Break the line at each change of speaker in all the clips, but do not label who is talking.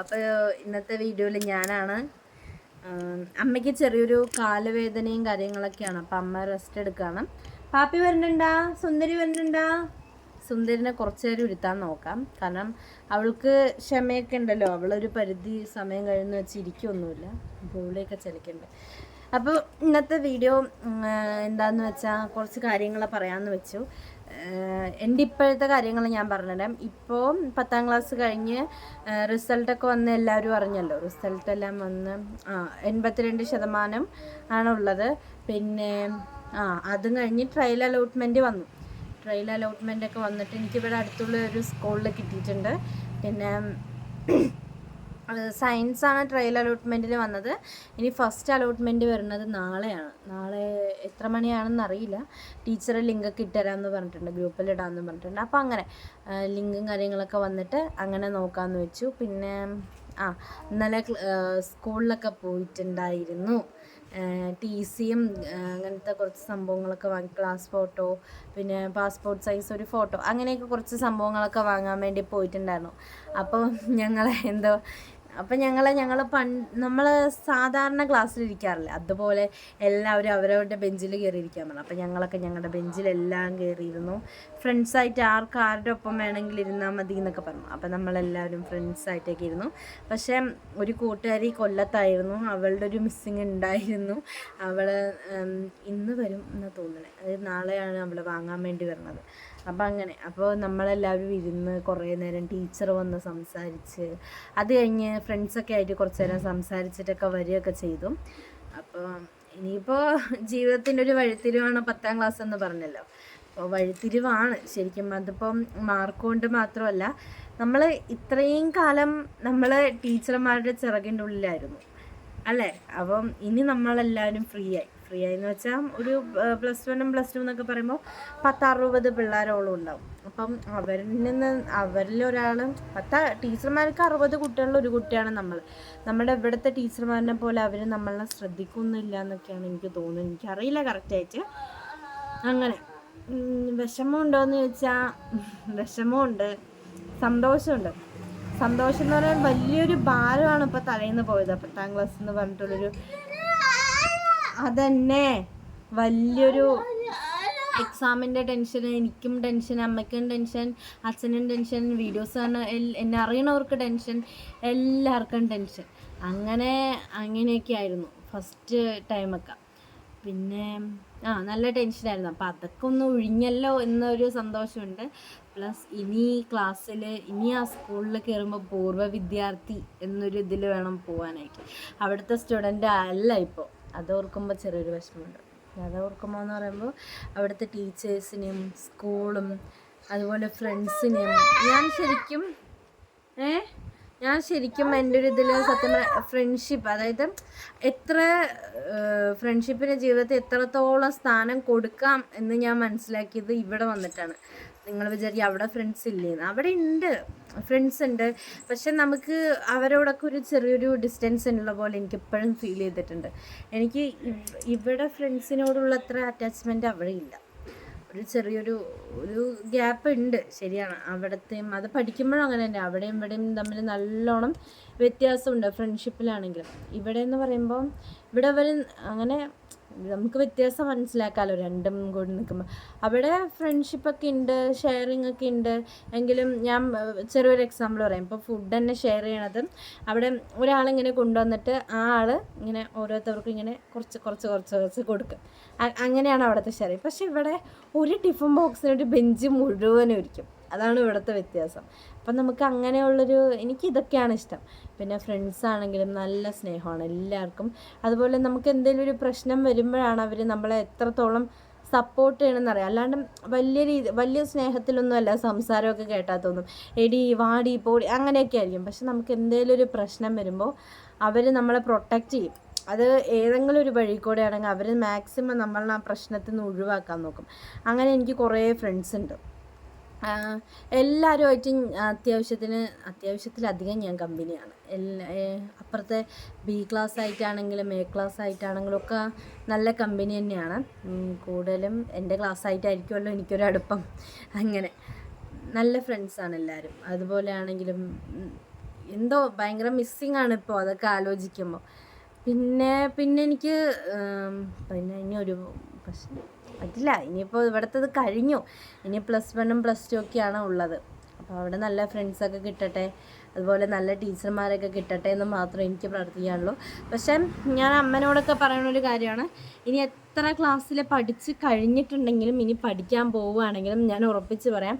അപ്പോൾ ഇന്നത്തെ വീഡിയോയിൽ ഞാനാണ്. അമ്മയ്ക്ക് ചെറിയൊരു കാലുവേദനയും കാര്യങ്ങളൊക്കെയാണ്. അപ്പം അമ്മ റെസ്റ്റ് എടുക്കുകയാണ് പാപ്പി വരുന്നുണ്ടാ സുന്ദരി വരുന്നുണ്ടാ സുന്ദരിനെ കുറച്ച് നേരം ഇരുത്താൻ നോക്കാം. കാരണം അവൾക്ക് ക്ഷമയൊക്കെ ഉണ്ടല്ലോ. അവളൊരു പരിധി സമയം കഴിഞ്ഞ് വെച്ച് ഇരിക്കൊന്നുമില്ല. ഗോളിയൊക്കെ അപ്പോൾ ഇന്നത്തെ വീഡിയോ എന്താന്ന് വെച്ചാൽ കുറച്ച് കാര്യങ്ങളെ പറയാമെന്ന് വെച്ചു. എന്റെ ഇപ്പോഴത്തെ കാര്യങ്ങൾ ഞാൻ പറഞ്ഞുതരാം. ഇപ്പോൾ പത്താം ക്ലാസ് കഴിഞ്ഞ് റിസൾട്ടൊക്കെ വന്ന് എല്ലാവരും അറിഞ്ഞല്ലോ. റിസൾട്ട് എല്ലാം വന്ന് ആ എൺപത്തിരണ്ട് ശതമാനം ആണുള്ളത്. പിന്നെ ആ അതും കഴിഞ്ഞ് ട്രയൽ അലോട്ട്മെന്റ് വന്നു. ട്രയൽ അലോട്ട്മെന്റ് ഒക്കെ വന്നിട്ട് എനിക്കിവിടെ അടുത്തുള്ള ഒരു സ്കൂളിൽ കിട്ടിയിട്ടുണ്ട്. പിന്നെ സയൻസ് ആണ് ട്രയൽ അലോട്ട്മെന്റിൽ വന്നത്. ഇനി ഫസ്റ്റ് അലോട്ട്മെന്റ് വരുന്നത് നാളെയാണ്. നാളെ എത്ര മണിയാണെന്ന് അറിയില്ല. ടീച്ചർ ലിങ്കൊക്കെ ഇട്ടുതരാമെന്ന് പറഞ്ഞിട്ടുണ്ട്. ഗ്രൂപ്പിൽ ഇടാമെന്ന് പറഞ്ഞിട്ടുണ്ട്. അപ്പോൾ അങ്ങനെ ലിങ്കും കാര്യങ്ങളൊക്കെ വന്നിട്ട് അങ്ങനെ നോക്കാമെന്ന് വെച്ചു. പിന്നെ ആ ഇന്നലെ സ്കൂളിലൊക്കെ പോയിട്ടുണ്ടായിരുന്നു. ടി സിയും അങ്ങനത്തെ കുറച്ച് സംഭവങ്ങളൊക്കെ വാങ്ങി. ക്ലാസ് ഫോട്ടോ പിന്നെ പാസ്പോർട്ട് സൈസ് ഒരു ഫോട്ടോ അങ്ങനെയൊക്കെ കുറച്ച് സംഭവങ്ങളൊക്കെ വാങ്ങാൻ വേണ്ടി പോയിട്ടുണ്ടായിരുന്നു. അപ്പോൾ ഞങ്ങളെ എന്തോ അപ്പം ഞങ്ങളെ ഞങ്ങൾ പൺ നമ്മൾ സാധാരണ ക്ലാസ്സിലിരിക്കാറില്ല അതുപോലെ എല്ലാവരും അവരവരുടെ ബെഞ്ചിൽ കയറിയിരിക്കാൻ പറഞ്ഞു. അപ്പം ഞങ്ങളൊക്കെ ഞങ്ങളുടെ ബെഞ്ചിലെല്ലാം കയറിയിരുന്നു ഫ്രണ്ട്സായിട്ട് ആർക്ക് ആരുടെ ഒപ്പം വേണമെങ്കിൽ ഇരുന്നാൽ മതി എന്നൊക്കെ പറഞ്ഞു. അപ്പം നമ്മളെല്ലാവരും ഫ്രണ്ട്സായിട്ടൊക്കെ ഇരുന്നു. പക്ഷേ ഒരു കൂട്ടുകാരി കൊല്ലത്തായിരുന്നു. അവളുടെ ഒരു മിസ്സിങ് ഉണ്ടായിരുന്നു. അവൾ ഇന്ന് വരും എന്ന് തോന്നണേ. അതായത് നാളെയാണ് അവൾ വാങ്ങാൻ വേണ്ടി വരുന്നത്. അപ്പം അങ്ങനെ അപ്പോൾ നമ്മളെല്ലാവരും ഇരുന്ന് കുറേ നേരം ടീച്ചർ വന്ന് സംസാരിച്ച് അത് കഴിഞ്ഞ് ഫ്രണ്ട്സൊക്കെ ആയിട്ട് കുറച്ച് നേരം സംസാരിച്ചിട്ടൊക്കെ വരികയൊക്കെ ചെയ്തു. അപ്പോൾ ഇനിയിപ്പോൾ ജീവിതത്തിന്റെ ഒരു വഴിത്തിരിവാണ് പത്താം ക്ലാസ് എന്ന് പറഞ്ഞല്ലോ. അപ്പോൾ വഴിത്തിരിവാണ്. ശരിക്കും അതിപ്പം മാർക്ക് കൊണ്ട് മാത്രമല്ല നമ്മൾ ഇത്രയും കാലം നമ്മൾ ടീച്ചർമാരുടെ ചിറകിന്റെ ഉള്ളിലായിരുന്നു. അല്ലേ? അപ്പം ഇനി നമ്മളെല്ലാവരും ഫ്രീ ആയി. ഫ്രീ ആയി എന്ന് വെച്ചാൽ ഒരു പ്ലസ് വണ്ണും പ്ലസ് ടു എന്നൊക്കെ പറയുമ്പോൾ പത്തറുപത് പിള്ളേരോളം ഉണ്ടാവും. അപ്പം അവരിൽ നിന്ന് അവരിൽ ഒരാൾ പത്ത ടീച്ചർമാർക്ക് അറുപത് കുട്ടികളിൽ ഒരു കുട്ടിയാണ് നമ്മൾ നമ്മുടെ ഇവിടുത്തെ ടീച്ചർമാരിനെ പോലെ അവർ നമ്മളെ ശ്രദ്ധിക്കുന്നില്ല എന്നൊക്കെയാണ് എനിക്ക് തോന്നുന്നത്. എനിക്കറിയില്ല കറക്റ്റായിട്ട് അങ്ങനെ വിഷമമുണ്ടോയെന്ന് ചോദിച്ചാൽ വിഷമമുണ്ട്. സന്തോഷമുണ്ട്. സന്തോഷം എന്ന് പറയാൻ വലിയൊരു ഭാരമാണ് ഇപ്പോൾ തലേന്ന് പോയത്. പത്താം ക്ലാസ് എന്ന് പറഞ്ഞിട്ടുള്ളൊരു അതന്നെ. വലിയൊരു എക്സാമിന്റെ ടെൻഷൻ എനിക്കും ടെൻഷൻ അമ്മയ്ക്കും ടെൻഷൻ അച്ഛനും ടെൻഷൻ വീഡിയോസ് എൽ- എന്നെ അറിയണവർക്ക് ടെൻഷൻ എല്ലാവർക്കും ടെൻഷൻ അങ്ങനെ അങ്ങനെയൊക്കെ ആയിരുന്നു ഫസ്റ്റ് ടൈമൊക്കെ പിന്നെ ആ നല്ല ടെൻഷനായിരുന്നു അപ്പം അതൊക്കെ ഒന്ന് ഒഴിഞ്ഞല്ലോ എന്നൊരു സന്തോഷമുണ്ട്. പ്ലസ് ഇനി ക്ലാസ്സിൽ ഇനി ആ സ്കൂളിൽ കയറുമ്പോൾ പൂർവ വിദ്യാർത്ഥി എന്നൊരു ഇതിൽ വേണം പോകാനായിട്ട് അവിടുത്തെ സ്റ്റുഡന്റ് അല്ല ഇപ്പോൾ അത് ഓർക്കുമ്പോൾ ചെറിയൊരു വിഷമമുണ്ട്. അത് ഓർക്കുമ്പോൾ എന്ന് പറയുമ്പോൾ അവിടുത്തെ ടീച്ചേഴ്സിനെയും സ്കൂളും അതുപോലെ ഫ്രണ്ട്സിനെയും ഞാൻ ശരിക്കും ഏ? ഞാൻ ശരിക്കും എന്റെ ഒരു ഇതിൽ സത്യം ഫ്രണ്ട്ഷിപ്പ് അതായത് എത്ര ഫ്രണ്ട്ഷിപ്പിന്റെ ജീവിതത്തിൽ എത്രത്തോളം സ്ഥാനം കൊടുക്കാം എന്ന് ഞാൻ മനസ്സിലാക്കിയത് ഇവിടെ വന്നിട്ടാണ്. നിങ്ങൾ വിചാരിക്കും അവിടെ ഫ്രണ്ട്സ് ഇല്ലേ അവിടെ ഉണ്ട് ഫ്രണ്ട്സ് ഉണ്ട് പക്ഷെ നമുക്ക് അവരോടൊക്കെ ഒരു ചെറിയൊരു ഡിസ്റ്റൻസ് ഉള്ള പോലെ എനിക്ക് എപ്പോഴും ഫീൽ ചെയ്തിട്ടുണ്ട്. എനിക്ക് ഇവിടെ ഫ്രണ്ട്സിനോടുള്ള അത്ര അറ്റാച്ച്മെന്റ് അവിടെ ഇല്ല. ഒരു ചെറിയൊരു ഒരു ഗ്യാപ്പ് ഉണ്ട് ശരിയാണ്. അവിടത്തെയും അത് പഠിക്കുമ്പോഴും അങ്ങനെ തന്നെ. അവിടെയും ഇവിടെയും തമ്മിൽ നല്ലോണം വ്യത്യാസമുണ്ട്. ഫ്രണ്ട്ഷിപ്പിലാണെങ്കിലും ഇവിടെ എന്ന് പറയുമ്പോൾ ഇവിടെ അവർ അങ്ങനെ നമുക്ക് വ്യത്യാസം മനസ്സിലാക്കാമല്ലോ രണ്ടും കൂടി നിൽക്കുമ്പോൾ അവിടെ ഫ്രണ്ട്ഷിപ്പൊക്കെ ഉണ്ട് ഷെയറിങ് ഒക്കെ ഉണ്ട്. എങ്കിലും ഞാൻ ചെറിയൊരു എക്സാമ്പിൾ പറയാം. ഇപ്പോൾ ഫുഡ് തന്നെ ഷെയർ ചെയ്യണത് അവിടെ ഒരാളിങ്ങനെ കൊണ്ടുവന്നിട്ട് ആ ആൾ ഇങ്ങനെ ഓരോരുത്തർക്കും ഇങ്ങനെ കുറച്ച് കുറച്ച് കുറച്ച് കുറച്ച് കൊടുക്കും. അങ്ങനെയാണ് അവിടുത്തെ ഷെയർ പക്ഷേ ഇവിടെ ഒരു ടിഫിൻ ബോക്സിന് ഒരു ബെഞ്ച് മുഴുവനും ഇരിക്കും. അതാണ് ഇവിടുത്തെ വ്യത്യാസം. അപ്പം നമുക്ക് അങ്ങനെയുള്ളൊരു എനിക്ക് ഇതൊക്കെയാണ് ഇഷ്ടം. പിന്നെ ഫ്രണ്ട്സ് ആണെങ്കിലും നല്ല സ്നേഹമാണ് എല്ലാവർക്കും. അതുപോലെ നമുക്ക് എന്തെങ്കിലും ഒരു പ്രശ്നം വരുമ്പോഴാണ് അവർ നമ്മളെ എത്രത്തോളം സപ്പോർട്ട് ചെയ്യണമെന്ന് അറിയാം. അല്ലാണ്ട് വലിയ രീതി വലിയ സ്നേഹത്തിലൊന്നുമല്ല സംസാരമൊക്കെ കേട്ടാൽ തോന്നും. എടി വാടി പോടി അങ്ങനെയൊക്കെ ആയിരിക്കും. പക്ഷെ നമുക്ക് എന്തെങ്കിലും ഒരു പ്രശ്നം വരുമ്പോൾ അവർ നമ്മളെ പ്രൊട്ടക്റ്റ് ചെയ്യും. അത് ഏതെങ്കിലും ഒരു വഴി കൂടെ ആണെങ്കിൽ അവർ മാക്സിമം നമ്മളെ ആ പ്രശ്നത്തിൽ നിന്ന് ഒഴിവാക്കാൻ നോക്കും. അങ്ങനെ എനിക്ക് കുറേ ഫ്രണ്ട്സ് ഉണ്ട്. എല്ലാവരുമായിട്ടും അത്യാവശ്യത്തിന് അത്യാവശ്യത്തിലധികം ഞാൻ കമ്പനിയാണ്. എല്ലാ അപ്പുറത്തെ ബി ക്ലാസ് ആയിട്ടാണെങ്കിലും എ ക്ലാസ് ആയിട്ടാണെങ്കിലും ഒക്കെ നല്ല കമ്പനി തന്നെയാണ്. കൂടുതലും എന്റെ ക്ലാസ് ആയിട്ടായിരിക്കുമല്ലോ എനിക്കൊരു അടുപ്പം. അങ്ങനെ നല്ല ഫ്രണ്ട്സാണ് എല്ലാവരും അതുപോലെ ആണെങ്കിലും എന്തോ ഭയങ്കര മിസ്സിങ് ആണ് ഇപ്പോൾ അതൊക്കെ ആലോചിക്കുമ്പോൾ പിന്നെ പിന്നെ എനിക്ക് പിന്നെ ഇനി ഒരു പ്രശ്നം പറ്റില്ല ഇനിയിപ്പോൾ ഇവിടുത്തത് കഴിഞ്ഞു. ഇനി പ്ലസ് വണ്ണും പ്ലസ് ടു ഒക്കെയാണ് ഉള്ളത്. അപ്പോൾ അവിടെ നല്ല ഫ്രണ്ട്സൊക്കെ കിട്ടട്ടെ. അതുപോലെ നല്ല ടീച്ചർമാരൊക്കെ കിട്ടട്ടെ എന്ന് മാത്രം എനിക്ക് പ്രാർത്ഥിക്കാനുള്ളൂ. പക്ഷേ ഞാൻ അമ്മനോടൊക്കെ പറയുന്ന ഒരു കാര്യമാണ്. ഇനി എത്ര ക്ലാസ്സിൽ പഠിച്ച് കഴിഞ്ഞിട്ടുണ്ടെങ്കിലും ഇനി പഠിക്കാൻ പോവുകയാണെങ്കിലും ഞാൻ ഉറപ്പിച്ച് പറയാം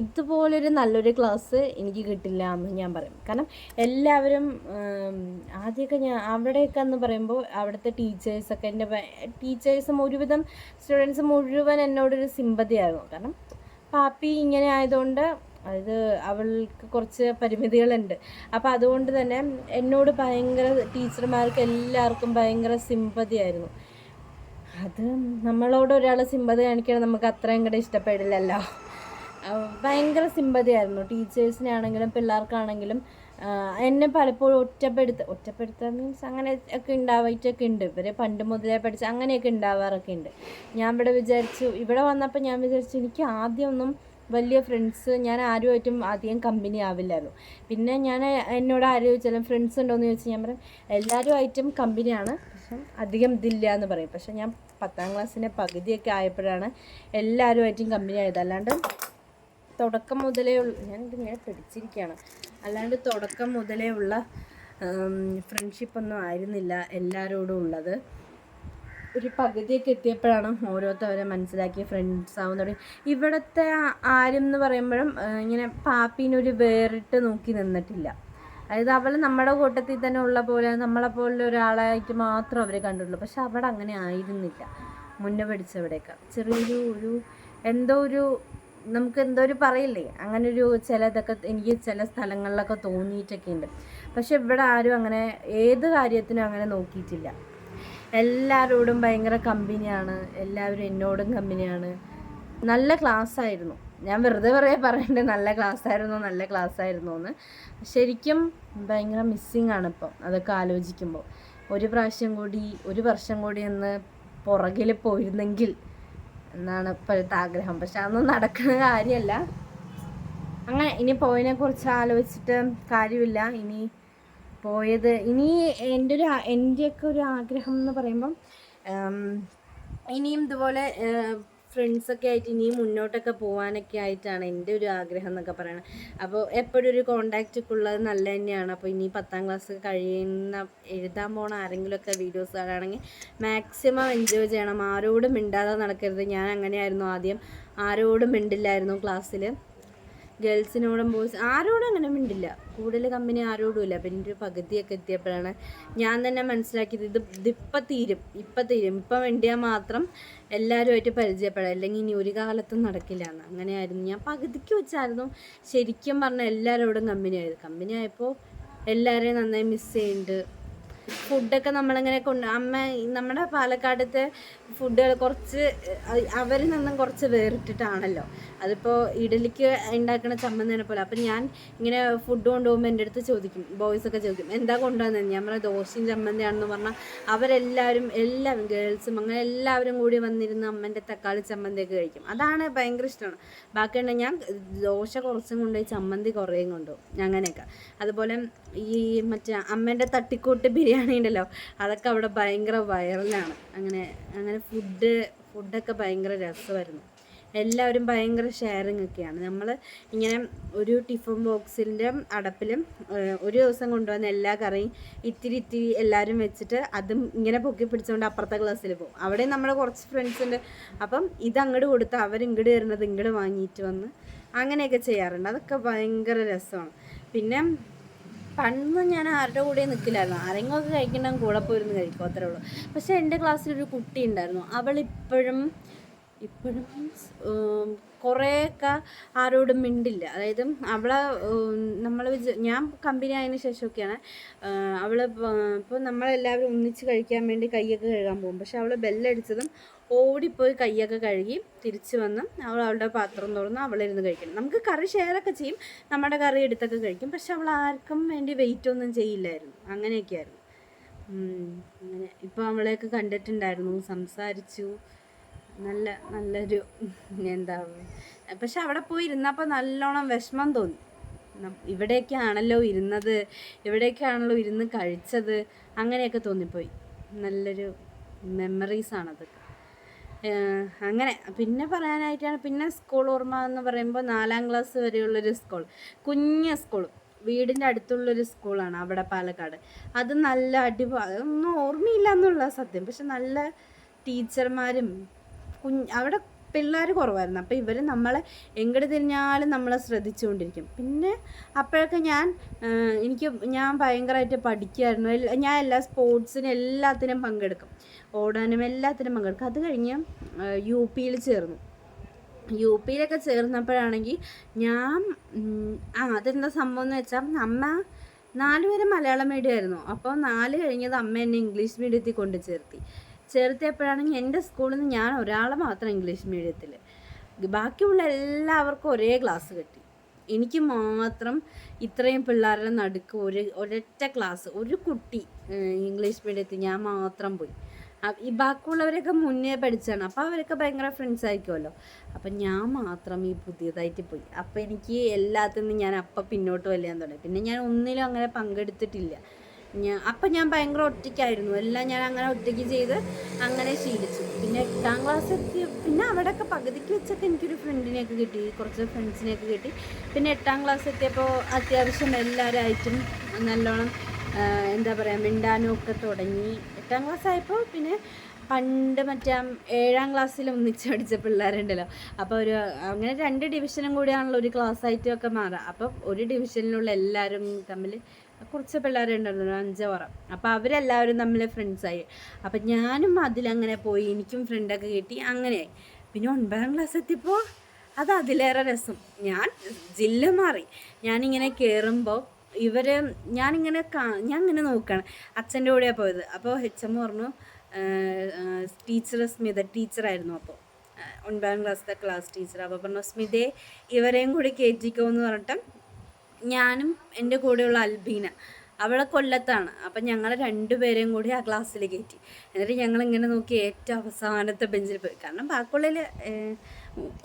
ഇതുപോലൊരു നല്ലൊരു ക്ലാസ് എനിക്ക് കിട്ടില്ല എന്ന് ഞാൻ പറയും. കാരണം എല്ലാവരും ആദ്യമൊക്കെ ഞാൻ അവിടെയൊക്കെ എന്ന് പറയുമ്പോൾ അവിടുത്തെ ടീച്ചേഴ്സൊക്കെ എന്റെ ടീച്ചേഴ്സും ഒരുവിധം സ്റ്റുഡൻസ് മുഴുവൻ എന്നോടൊരു സിമ്പതിയായിരുന്നു. കാരണം പാപ്പി ഇങ്ങനെ ആയതുകൊണ്ട് അതായത് അവൾക്ക് കുറച്ച് പരിമിതികളുണ്ട്. അപ്പോൾ അതുകൊണ്ട് തന്നെ എന്നോട് ഭയങ്കര ടീച്ചർമാർക്ക് എല്ലാവർക്കും ഭയങ്കര സിമ്പതിയായിരുന്നു. അത് നമ്മളോട് ഒരാൾ സിമ്പതി കാണിക്കണം നമുക്ക് അത്രയും കൂടെ ഇഷ്ടപ്പെടില്ലല്ലോ. ഭയങ്കര സിമ്പതിയായിരുന്നു. ടീച്ചേഴ്സിനാണെങ്കിലും പിള്ളേർക്കാണെങ്കിലും എന്നെ പലപ്പോഴും ഒറ്റപ്പെടുത്ത ഒറ്റപ്പെടുത്ത മീൻസ് അങ്ങനെ ഒക്കെ ഉണ്ടാവായിട്ടൊക്കെ ഉണ്ട്. ഇവരെ പണ്ട് മുതലേ പഠിച്ച് അങ്ങനെയൊക്കെ ഉണ്ടാവാറൊക്കെ ഉണ്ട്. ഞാൻ ഇവിടെ വിചാരിച്ചു ഇവിടെ വന്നപ്പോൾ ഞാൻ വിചാരിച്ചു എനിക്ക് ആദ്യമൊന്നും വലിയ ഫ്രണ്ട്സ് ഞാൻ ആരുമായിട്ടും അധികം കമ്പനി ആവില്ലായിരുന്നു. പിന്നെ ഞാൻ എന്നോട് ആര് ചോദിച്ചാലും ഫ്രണ്ട്സ് ഉണ്ടോയെന്ന് ചോദിച്ചാൽ ഞാൻ പറയും എല്ലാവരുമായിട്ടും കമ്പനിയാണ് പക്ഷെ അധികം ഇതില്ല എന്ന് പറയും. പക്ഷെ ഞാൻ പത്താം ക്ലാസ്സിന്റെ പകുതിയൊക്കെ ആയപ്പോഴാണ് എല്ലാവരുമായിട്ടും കമ്പനി ആയത്. അല്ലാണ്ട് തുടക്കം മുതലേ ഉള്ള. ഞാൻ ഇതിങ്ങനെ പിടിച്ചിരിക്കുകയാണ്. അല്ലാണ്ട് തുടക്കം മുതലേ ഉള്ള ഫ്രണ്ട്ഷിപ്പൊന്നും ആയിരുന്നില്ല എല്ലാവരോടും ഉള്ളത്. ഒരു പകുതിയൊക്കെ എത്തിയപ്പോഴാണ് ഓരോരുത്തവരെ മനസ്സിലാക്കിയ ഫ്രണ്ട്സ് ആവുന്നത് ഇവിടുത്തെ ആരും എന്ന് പറയുമ്പോഴും ഇങ്ങനെ ഇങ്ങനെ പാപ്പീനൊരു വേറിട്ട് നോക്കി നിന്നിട്ടില്ല. അതായത് അവൾ നമ്മുടെ കൂട്ടത്തിൽ തന്നെ ഉള്ള പോലെ നമ്മളെ പോലുള്ള ഒരാളായിട്ട് മാത്രം അവരെ കണ്ടുള്ളൂ പക്ഷെ അവിടെ അങ്ങനെ ആയിരുന്നില്ല. മുന്നേ പഠിച്ചവിടെയൊക്കെ. ചെറിയൊരു ഒരു എന്തോ ഒരു നമുക്ക് എന്തോ ഒരു പറയില്ലേ? അങ്ങനെ ഒരു ചിലതൊക്കെ എനിക്ക് ചില സ്ഥലങ്ങളിലൊക്കെ തോന്നിയിട്ടൊക്കെ ഉണ്ട് പക്ഷെ ഇവിടെ ആരും അങ്ങനെ ഏത് കാര്യത്തിനും അങ്ങനെ നോക്കിയിട്ടില്ല. എല്ലാവരോടും ഭയങ്കര കമ്പനിയാണ്. എല്ലാവരും എന്നോടും കമ്പനിയാണ്. നല്ല ക്ലാസ് ആയിരുന്നു. ഞാൻ വെറുതെ വെറുതെ പറയണ്ടേ. നല്ല ക്ലാസ് ആയിരുന്നു നല്ല ക്ലാസ് ആയിരുന്നു എന്ന്. ശരിക്കും ഭയങ്കര മിസ്സിങ് ആണ് ഇപ്പം. അതൊക്കെ ആലോചിക്കുമ്പോൾ. ഒരു പ്രാവശ്യം കൂടി ഒരു വർഷം കൂടി ഒന്ന് പുറകിൽ പോയിരുന്നെങ്കിൽ എന്നാണ് ഇപ്പോഴത്തെ ആഗ്രഹം. പക്ഷെ അതൊന്നും നടക്കുന്ന കാര്യമല്ല. അങ്ങനെ ഇനി പോയതിനെ കുറിച്ച് ആലോചിച്ചിട്ട് കാര്യമില്ല. ഇനി പോയത്. ഇനി എന്റെ ഒരു എന്റെയൊക്കെ ഒരു ആഗ്രഹം എന്ന് പറയുമ്പം ഇനിയും ഇതുപോലെ ഫ്രണ്ട്സൊക്കെ ആയിട്ട് ഇനിയും മുന്നോട്ടൊക്കെ പോകാനൊക്കെ ആയിട്ടാണ് എന്റെ ഒരു ആഗ്രഹം എന്നൊക്കെ പറയണത്. അപ്പോൾ എപ്പോഴും ഒരു കോണ്ടാക്റ്റ് ഉള്ളത് നല്ല തന്നെയാണ്. അപ്പോൾ ഇനി പത്താം ക്ലാസ് കഴിയുന്ന എഴുതാൻ പോണ ആരെങ്കിലുമൊക്കെ വീഡിയോസ് കാണുകയാണെങ്കിൽ മാക്സിമം എൻജോയ് ചെയ്യണം. ആരോടും മിണ്ടാതെ നടക്കരുത്. ഞാൻ അങ്ങനെയായിരുന്നു ആദ്യം. ആരോടും മിണ്ടില്ലായിരുന്നു ക്ലാസ്സിൽ ഗേൾസിനോടും ബോയ്സ് ആരോടും അങ്ങനെ മിണ്ടില്ല. കൂടുതൽ കമ്പനി ആരോടും ഇല്ല. പിന്നെ ഒരു പകുതിയൊക്കെ എത്തിയപ്പോഴാണ് ഞാൻ തന്നെ മനസ്സിലാക്കിയത് ഇത് ഇതിപ്പം തീരും. ഇപ്പം തീരും. ഇപ്പം വേണ്ടിയാൽ മാത്രം എല്ലാവരുമായിട്ട് പരിചയപ്പെടാം അല്ലെങ്കിൽ ഇനി ഒരു കാലത്തും നടക്കില്ല എന്ന്. അങ്ങനെയായിരുന്നു. ഞാൻ പകുതിക്ക് വെച്ചായിരുന്നു. ശരിക്കും പറഞ്ഞാൽ എല്ലാവരോടും കമ്പനി ആയത്. കമ്പനി ആയപ്പോൾ എല്ലാവരെയും നന്നായി മിസ് ചെയ്യുന്നുണ്ട്. ഫുഡൊക്കെ നമ്മളിങ്ങനെ കൊണ്ട് അമ്മ നമ്മുടെ പാലക്കാടത്തെ ഫുഡുകൾ കുറച്ച് അവരിൽ നിന്നും കുറച്ച് വേറിട്ടിട്ടാണല്ലോ. അതിപ്പോൾ ഇഡലിക്ക് ഉണ്ടാക്കുന്ന ചമ്മന്തിനെ പോലെ. അപ്പം ഞാൻ ഇങ്ങനെ ഫുഡ് കൊണ്ടുപോകുമ്പോൾ എന്റെ അടുത്ത് ചോദിക്കും ബോയ്സൊക്കെ ചോദിക്കും എന്താ കൊണ്ടുവന്നത് ഞാൻ പറഞ്ഞാൽ ദോശയും ചമ്മന്തിയാണെന്ന് പറഞ്ഞാൽ അവരെല്ലാവരും എല്ലാവരും ഗേൾസും അങ്ങനെ എല്ലാവരും കൂടി വന്നിരുന്ന് അമ്മന്റെ തക്കാളി ചമ്മന്തിയൊക്കെ കഴിക്കും. അതാണ് ഭയങ്കര ഇഷ്ടമാണ്. ബാക്കിയുണ്ട് ഞാൻ ദോശ കുറച്ചും കൊണ്ടുപോയി ചമ്മന്തി കുറേയും കൊണ്ടുപോകും. അങ്ങനെയൊക്കെ. അതുപോലെ ഈ മറ്റേ അമ്മേന്റെ തട്ടിക്കൂട്ട് ബിരിയാണി ഉണ്ടല്ലോ. അതൊക്കെ അവിടെ ഭയങ്കര വൈറലാണ് അങ്ങനെ അങ്ങനെ ഫുഡ് ഫുഡൊക്കെ ഭയങ്കര രസമായിരുന്നു. എല്ലാവരും ഭയങ്കര ഷെയറിങ് ഒക്കെയാണ്. നമ്മൾ ഇങ്ങനെ ഒരു ടിഫിൻ ബോക്സിന്റെ അടപ്പിലും ഒരു ദിവസം കൊണ്ടുവന്ന എല്ലാ കറിയും ഇത്തിരി ഇത്തിരി എല്ലാവരും വെച്ചിട്ട് അതും ഇങ്ങനെ പൊക്കി പിടിച്ചുകൊണ്ട് അപ്പുറത്തെ ക്ലാസ്സിൽ പോകും. അവിടെ നമ്മൾ കുറച്ച് ഫ്രണ്ട്സ് ഉണ്ട്. അപ്പം ഇത് അങ്ങോട്ട് കൊടുത്ത് അവർ ഇങ്ങോട്ട് വരുന്നത് ഇങ്ങോട്ട് വാങ്ങിയിട്ട് വന്ന് അങ്ങനെയൊക്കെ ചെയ്യാറുണ്ട്. അതൊക്കെ ഭയങ്കര രസമാണ്. പിന്നെ പണ്ട് ഞാൻ ആരുടെ കൂടെ നിൽക്കില്ലായിരുന്നു ആരെങ്കിലും ഒക്കെ കഴിക്കണമെങ്കിൽ കൂടെ പോയിരുന്ന് കഴിക്കും അത്രേ ഉള്ളൂ. പക്ഷേ എന്റെ ക്ലാസ്സിലൊരു കുട്ടി ഉണ്ടായിരുന്നു. അവളിപ്പോഴും ഇപ്പോഴും കുറേയൊക്കെ ആരോടും മിണ്ടില്ല. അതായത് അവളെ നമ്മൾ ഞാൻ കമ്പനി ആയതിനു ശേഷമൊക്കെയാണ് അവൾ ഇപ്പോൾ നമ്മളെല്ലാവരും ഒന്നിച്ച് കഴിക്കാൻ വേണ്ടി കയ്യൊക്കെ കഴുകാൻ പോകും. പക്ഷെ അവൾ ബെല്ലടിച്ചതും ഓടിപ്പോയി കയ്യൊക്കെ കഴുകി തിരിച്ചു വന്ന് അവൾ അവളുടെ പാത്രം തുറന്ന് അവളിരുന്ന് കഴിക്കണം. നമുക്ക് കറി ഷെയറൊക്കെ ചെയ്യും നമ്മുടെ കറി എടുത്തൊക്കെ കഴിക്കും. പക്ഷെ അവൾ ആർക്കും വേണ്ടി വെയിറ്റ് ഒന്നും ചെയ്യില്ലായിരുന്നു. അങ്ങനെയൊക്കെയായിരുന്നു. അങ്ങനെ ഇപ്പോൾ അവളെയൊക്കെ കണ്ടിട്ടുണ്ടായിരുന്നു സംസാരിച്ചു. നല്ല നല്ലൊരു എന്താ പക്ഷെ അവിടെ പോയി ഇരുന്നപ്പോൾ നല്ലോണം വിഷമം തോന്നി.
ഇവിടെയൊക്കെയാണല്ലോ ഇരുന്നത് ഇവിടെയൊക്കെയാണല്ലോ ഇരുന്ന് കഴിച്ചത് അങ്ങനെയൊക്കെ തോന്നിപ്പോയി. നല്ലൊരു മെമ്മറീസാണത് അങ്ങനെ പിന്നെ പറയാനായിട്ടാണ് പിന്നെ സ്കൂൾ ഓർമ്മ എന്ന് പറയുമ്പോൾ നാലാം ക്ലാസ് വരെയുള്ളൊരു സ്കൂൾ കുഞ്ഞ സ്കൂൾ വീടിന്റെ അടുത്തുള്ളൊരു സ്കൂളാണ് അവിടെ പാലക്കാട്. അത് നല്ല അടിപൊളി ഒന്നും ഓർമ്മയില്ല എന്നുള്ള സത്യം പക്ഷെ നല്ല ടീച്ചർമാരും കുഞ്ഞ് അവിടെ പിള്ളേർ കുറവായിരുന്നു. അപ്പോൾ ഇവർ നമ്മളെ എങ്ങോട്ട് തിരിഞ്ഞാലും നമ്മളെ ശ്രദ്ധിച്ചുകൊണ്ടിരിക്കും. പിന്നെ അപ്പോഴൊക്കെ ഞാൻ എനിക്ക് ഞാൻ ഭയങ്കരമായിട്ട് പഠിക്കുമായിരുന്നു ഞാൻ എല്ലാ സ്പോർട്സിനും എല്ലാത്തിനും പങ്കെടുക്കും. ഓടാനും എല്ലാത്തിനും പങ്കെടുക്കും. അത് കഴിഞ്ഞ് യു പിയിൽ ചേർന്നു. യു പിയിലൊക്കെ ചേർന്നപ്പോഴാണെങ്കിൽ ഞാൻ ആ അതെന്താ സംഭവം എന്ന് വെച്ചാൽ അമ്മ നാല് വരെ മലയാളം മീഡിയം ആയിരുന്നു. അപ്പോൾ നാല് കഴിഞ്ഞത് അമ്മ എന്നെ ഇംഗ്ലീഷ് മീഡിയത്തിൽ കൊണ്ട് ചേർത്തി. ചേർത്തിയപ്പോഴാണെങ്കിൽ എന്റെ സ്കൂളിൽ നിന്ന് ഞാൻ ഒരാളെ മാത്രം ഇംഗ്ലീഷ് മീഡിയത്തിൽ. ബാക്കിയുള്ള എല്ലാവർക്കും ഒരേ ക്ലാസ് കിട്ടി. എനിക്ക് മാത്രം ഇത്രയും പിള്ളേരുടെ നടുക്ക് ഒരു ഒരൊറ്റ ക്ലാസ് ഒരു കുട്ടി ഇംഗ്ലീഷ് മീഡിയത്തിൽ ഞാൻ മാത്രം പോയി. ഈ ബാക്കിയുള്ളവരൊക്കെ മുന്നേ പഠിച്ചാണ് അപ്പോൾ അവരൊക്കെ ഭയങ്കര ഫ്രണ്ട്സ് ആയിരിക്കുമല്ലോ. അപ്പം ഞാൻ മാത്രം ഈ പുതിയതായിട്ട് പോയി. അപ്പോൾ എനിക്ക് എല്ലാത്തിൽ നിന്നും ഞാൻ അപ്പം പിന്നോട്ട് വലിയാൻ തുടങ്ങി. പിന്നെ ഞാൻ ഒന്നിലും അങ്ങനെ പങ്കെടുത്തിട്ടില്ല. ഞാൻ അപ്പം ഞാൻ ഭയങ്കര ഒറ്റയ്ക്കായിരുന്നു. എല്ലാം ഞാൻ അങ്ങനെ ഒറ്റയ്ക്ക് ചെയ്ത് അങ്ങനെ ശീലിച്ചു. പിന്നെ എട്ടാം ക്ലാസ് എത്തി പിന്നെ അവിടെയൊക്കെ പകുതിക്ക് വെച്ചൊക്കെ എനിക്കൊരു ഫ്രണ്ടിനെയൊക്കെ കിട്ടി. കുറച്ച് ഫ്രണ്ട്സിനെയൊക്കെ കിട്ടി. പിന്നെ എട്ടാം ക്ലാസ് എത്തിയപ്പോൾ അത്യാവശ്യം എല്ലാവരായിട്ടും നല്ലോണം എന്താ പറയുക മിണ്ടാനും ഒക്കെ തുടങ്ങി. എട്ടാം ക്ലാസ് ആയപ്പോൾ പിന്നെ പണ്ട് മറ്റേ ഏഴാം ക്ലാസ്സിൽ ഒന്നിച്ച് പഠിച്ച പിള്ളേരുണ്ടല്ലോ. അപ്പോൾ ഒരു അങ്ങനെ രണ്ട് ഡിവിഷനും കൂടിയാണല്ലോ ഒരു ക്ലാസ് ഒക്കെ മാറുക. അപ്പോൾ ഒരു ഡിവിഷനിലുള്ള എല്ലാവരും തമ്മിൽ കുറച്ച് പിള്ളേരുണ്ടായിരുന്നു ഒരു അഞ്ചോറ അപ്പോൾ അവരെല്ലാവരും തമ്മിൽ ഫ്രണ്ട്സായി അപ്പം ഞാനും അതിലങ്ങനെ പോയി എനിക്കും ഫ്രണ്ടൊക്കെ കിട്ടി അങ്ങനെയായി. പിന്നെ ഒൻപതാം ക്ലാസ് എത്തിയപ്പോൾ അത് അതിലേറെ രസം. ഞാൻ ജില്ല മാറി. ഞാനിങ്ങനെ കയറുമ്പോൾ ഇവർ ഞാനിങ്ങനെ കാ ഞാൻ ഇങ്ങനെ നോക്കുകയാണ് അച്ഛന്റെ കൂടെയാണ് പോയത്. അപ്പോൾ എച്ച് എം പറഞ്ഞു ടീച്ചർ സ്മിത ടീച്ചറായിരുന്നു അപ്പോൾ ഒൻപതാം ക്ലാസ്സിലെ ക്ലാസ് ടീച്ചർ അപ്പോൾ പറഞ്ഞു സ്മിതയെ ഇവരെയും കൂടി കയറ്റിക്കോ എന്ന് പറഞ്ഞിട്ട് ഞാനും എന്റെ കൂടെയുള്ള അൽബീന. അവളെ കൊല്ലത്താണ്. അപ്പം ഞങ്ങൾ രണ്ടുപേരെയും കൂടി ആ ക്ലാസ്സിൽ കയറ്റി. എന്നിട്ട് ഞങ്ങൾ ഇങ്ങനെ നോക്കി ഏറ്റവും അവസാനത്തെ ബെഞ്ചിൽ പോയി. കാരണം ബാക്കിയുള്ളിൽ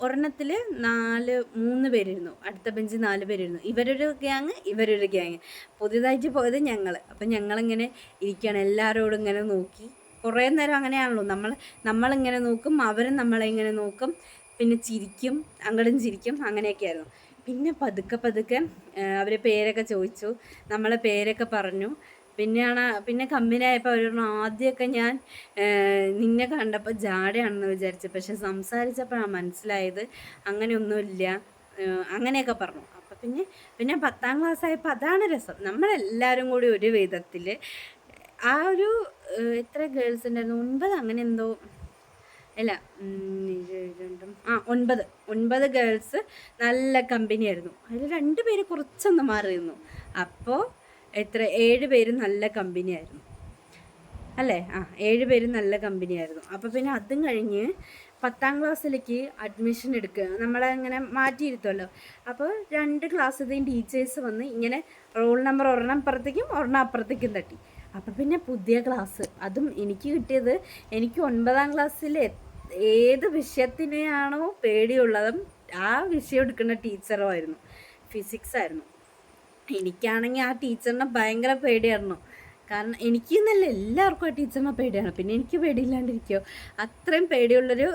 ഒരെണ്ണത്തിൽ നാല് മൂന്ന് പേരിരുന്നു. അടുത്ത ബെഞ്ചിൽ നാല് പേരിരുന്നു. ഇവരൊരു ഗ്യാങ് ഇവരൊരു ഗ്യാങ്. പുതിയതായിട്ട് പോയത് ഞങ്ങൾ അപ്പം ഞങ്ങളിങ്ങനെ ഇരിക്കുകയാണ്. എല്ലാവരോടും ഇങ്ങനെ നോക്കി. കുറേ നേരം അങ്ങനെയാണല്ലോ. നമ്മൾ നമ്മളിങ്ങനെ നോക്കും അവരും നമ്മളെ ഇങ്ങനെ നോക്കും. പിന്നെ ചിരിക്കും അങ്ങടും ചിരിക്കും. അങ്ങനെയൊക്കെയായിരുന്നു. പിന്നെ പതുക്കെ പതുക്കെ അവർ പേരൊക്കെ ചോദിച്ചു. നമ്മളെ പേരൊക്കെ പറഞ്ഞു. പിന്നെയാണ് പിന്നെ കമ്പനിയായപ്പോൾ അവർ പറഞ്ഞു ആദ്യമൊക്കെ ഞാൻ നിന്നെ കണ്ടപ്പോൾ ജാടയാണെന്ന് വിചാരിച്ചു. പക്ഷെ സംസാരിച്ചപ്പോഴാണ് മനസ്സിലായത് അങ്ങനെയൊന്നുമില്ല. അങ്ങനെയൊക്കെ പറഞ്ഞു. അപ്പം പിന്നെ പിന്നെ പത്താം ക്ലാസ് ആയപ്പോൾ അതാണ് രസം. നമ്മളെല്ലാവരും കൂടി ഒരു വിധത്തിൽ ആ ഒരു എത്ര ഗേൾസ് ഉണ്ടായിരുന്നു? ഒൻപത് അങ്ങനെ എന്തോ അല്ല രണ്ടും. ആ ഒൻപത്. ഒൻപത് ഗേൾസ് നല്ല കമ്പനിയായിരുന്നു. അതിൽ രണ്ട് പേര് കുറച്ചൊന്ന് മാറിയിരുന്നു അപ്പോൾ എത്ര? ഏഴ് പേര് നല്ല കമ്പനിയായിരുന്നു. അല്ലേ? ആ ഏഴ് പേര് നല്ല കമ്പനിയായിരുന്നു. അപ്പോൾ പിന്നെ അതും കഴിഞ്ഞ് പത്താം ക്ലാസ്സിലേക്ക് അഡ്മിഷൻ എടുക്കുക. നമ്മളെ ഇങ്ങനെ മാറ്റിയിരുത്തുമല്ലോ അപ്പോൾ രണ്ട് ക്ലാസ്സിലെയും ടീച്ചേഴ്സ് വന്ന് ഇങ്ങനെ റോൾ നമ്പർ ഒരെണ്ണം അപ്പുറത്തേക്കും ഒരെണ്ണം അപ്പുറത്തേക്കും തട്ടി. അപ്പോൾ പിന്നെ പുതിയ ക്ലാസ് അതും എനിക്ക് കിട്ടിയത് എനിക്ക് ഒൻപതാം ക്ലാസ്സിൽ ഏത് വിഷയത്തിനെയാണോ പേടിയുള്ളതും ആ വിഷയം എടുക്കുന്ന ടീച്ചറും ആയിരുന്നു. ഫിസിക്സ് ആയിരുന്നു. എനിക്കാണെങ്കിൽ ആ ടീച്ചറിനെ ഭയങ്കര പേടിയായിരുന്നു. കാരണം എനിക്ക് എന്നല്ല എല്ലാവർക്കും ആ ടീച്ചറിനെ പേടിയാണ്. പിന്നെ എനിക്ക് പേടിയില്ലാണ്ടിരിക്കുമോ അത്രയും പേടിയുള്ളൊരു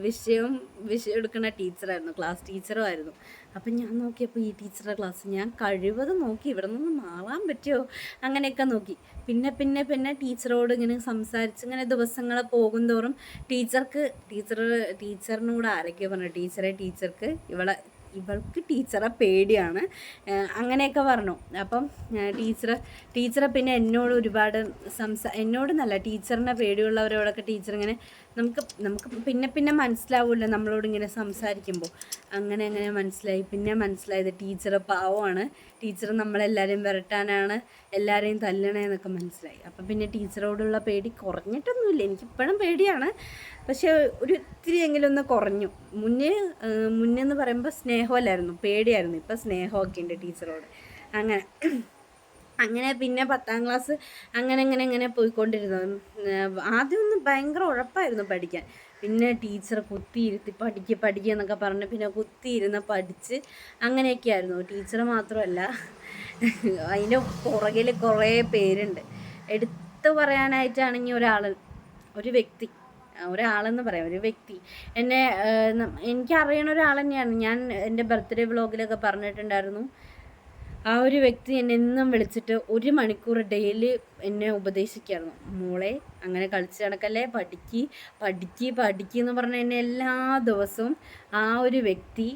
വിഷയം വിഷയം എടുക്കുന്ന ടീച്ചറായിരുന്നു. ക്ലാസ് ടീച്ചറും ആയിരുന്നു. അപ്പം ഞാൻ നോക്കിയപ്പോൾ ഈ ടീച്ചറുടെ ക്ലാസ് ഞാൻ കഴിവതും നോക്കി. ഇവിടെ നിന്ന് മാറാൻ പറ്റുമോ? അങ്ങനെയൊക്കെ നോക്കി. പിന്നെ പിന്നെ പിന്നെ ടീച്ചറോട് ഇങ്ങനെ സംസാരിച്ച് ഇങ്ങനെ ദിവസങ്ങൾ പോകുന്തോറും ടീച്ചർക്ക് ടീച്ചർ ടീച്ചറിനോട് ആരൊക്കെയോ പറഞ്ഞു. ടീച്ചറെ ടീച്ചർക്ക് ഇവളെ ഇവൾക്ക് ടീച്ചറെ പേടിയാണ്. അങ്ങനെയൊക്കെ പറഞ്ഞു. അപ്പം ടീച്ചർ ടീച്ചറെ പിന്നെ എന്നോട് ഒരുപാട് സംസാ എന്നോട് നല്ല ടീച്ചറിനെ പേടിയുള്ളവരോടൊക്കെ ടീച്ചർ ഇങ്ങനെ നമുക്ക് നമുക്ക് പിന്നെ പിന്നെ മനസ്സിലാവില്ല നമ്മളോട് ഇങ്ങനെ സംസാരിക്കുമ്പോൾ. അങ്ങനെ അങ്ങനെ മനസ്സിലായി. പിന്നെ മനസ്സിലായത് ടീച്ചർ പാവമാണ്. ടീച്ചർ നമ്മളെല്ലാവരെയും വരട്ടാനാണ് എല്ലാവരെയും തല്ലണേന്നൊക്കെ മനസ്സിലായി. അപ്പം പിന്നെ ടീച്ചറോടുള്ള പേടി കുറഞ്ഞിട്ടൊന്നുമില്ല. എനിക്കിപ്പോഴും പേടിയാണ്. പക്ഷേ ഒരു ഇത്തിരി എങ്കിലും ഒന്ന് കുറഞ്ഞു. മുന്നേ മുന്നേന്ന് പറയുമ്പോൾ സ്നേഹമല്ലായിരുന്നു. പേടിയായിരുന്നു. ഇപ്പം സ്നേഹമൊക്കെ ഉണ്ട് ടീച്ചറോട്. അങ്ങനെ അങ്ങനെ പിന്നെ പത്താം ക്ലാസ് അങ്ങനെ അങ്ങനെ അങ്ങനെ പോയിക്കൊണ്ടിരുന്നു. ആദ്യം ആദ്യമൊന്നും ഭയങ്കര ഉഴപ്പായിരുന്നു പഠിക്കാൻ. പിന്നെ ടീച്ചർ കുത്തിയിരുത്തി പഠിക്കുക പഠിക്കുക എന്നൊക്കെ പറഞ്ഞ് പിന്നെ കുത്തിയിരുന്ന് പഠിച്ച് അങ്ങനെയൊക്കെ ആയിരുന്നു. ടീച്ചർ മാത്രമല്ല അതിന്റെ പുറകിൽ കുറേ പേരുണ്ട്. എടുത്തു പറയാനായിട്ടാണെങ്കിൽ ഒരാൾ ഒരു വ്യക്തി. ഒരാളെന്ന് പറയാം ഒരു വ്യക്തി. എന്നെ എനിക്കറിയണ ഒരാൾ തന്നെയാണ് ഞാൻ എന്റെ ബർത്ത്ഡേ വ്ളോഗിലൊക്കെ പറഞ്ഞിട്ടുണ്ടായിരുന്നു. ആ ഒരു വ്യക്തി എന്നെ എന്നും വിളിച്ചിട്ട് ഒരു മണിക്കൂർ ഡെയിലി എന്നെ ഉപദേശിക്കായിരുന്നു. മോളെ അങ്ങനെ കളിച്ച് നടക്കല്ലേ? പഠിക്ക് പഠിക്ക് പഠിക്ക് എന്ന് പറഞ്ഞ എന്നെ എല്ലാ ദിവസവും ആ ഒരു വ്യക്തി